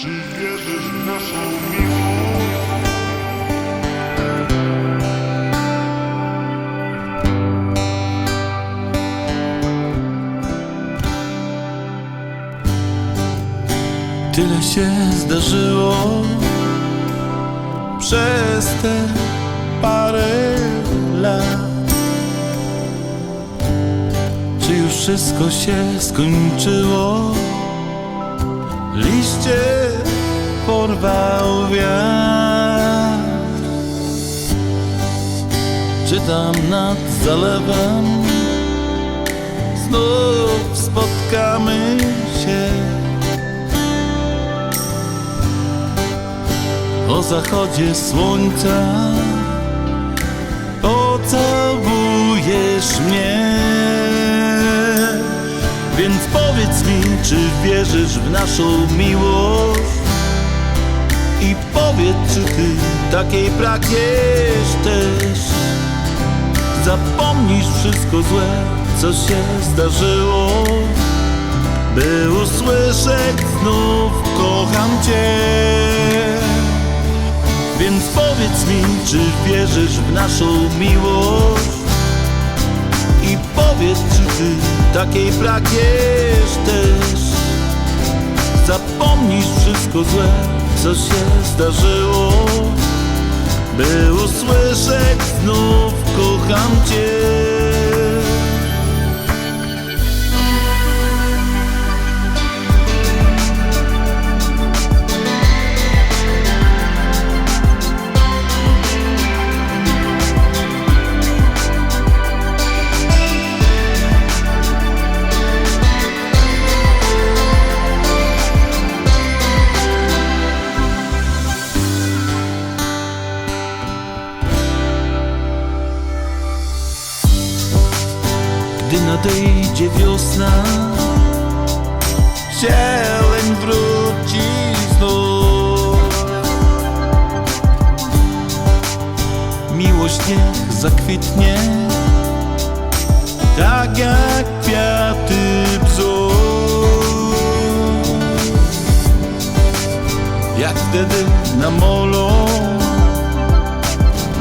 Czy wierzysz w naszą miłość? Tyle się zdarzyło przez te parę lat. Czy już wszystko się skończyło? Liście porwał wiatr. Czy tam nad zalewem znów spotkamy się? O zachodzie słońca pocałujesz mnie powiedz mi, czy wierzysz w naszą miłość? I powiedz, czy ty takiej pragniesz też? Zapomnisz wszystko złe, co się zdarzyło. By usłyszeć znów kocham Cię. Więc powiedz mi, czy wierzysz w naszą miłość i powiedz, czy Ty takiej pragniesz też. Zapomnisz wszystko złe, co się zdarzyło, by usłyszeć znów kocham Cię. Gdy nadejdzie wiosna. Zieleń wróci znów. Miłość niech zakwitnie Tak jak kwiaty bzu. Jak wtedy na molo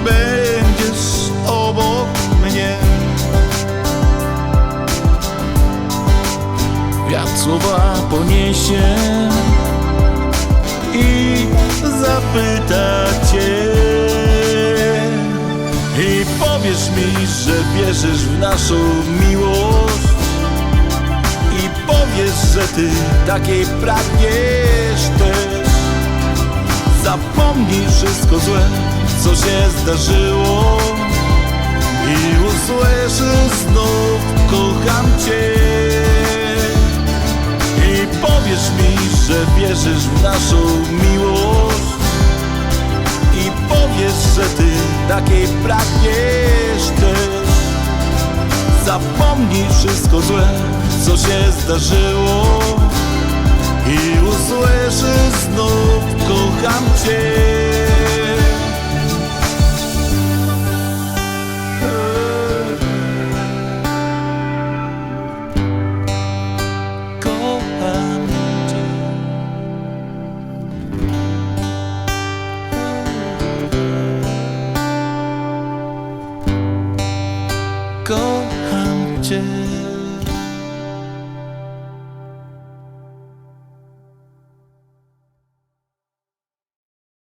Będziesz obok słowa poniesie i zapyta cię. I powiesz mi, że wierzysz w naszą miłość. I powiesz, że ty takiej pragniesz też. Zapomnij wszystko złe, co się zdarzyło. I usłyszysz znów że wierzysz w naszą miłość I powiesz, że ty takiej pragniesz też. Zapomnij wszystko złe, co się zdarzyło I usłyszysz znów kocham cię touches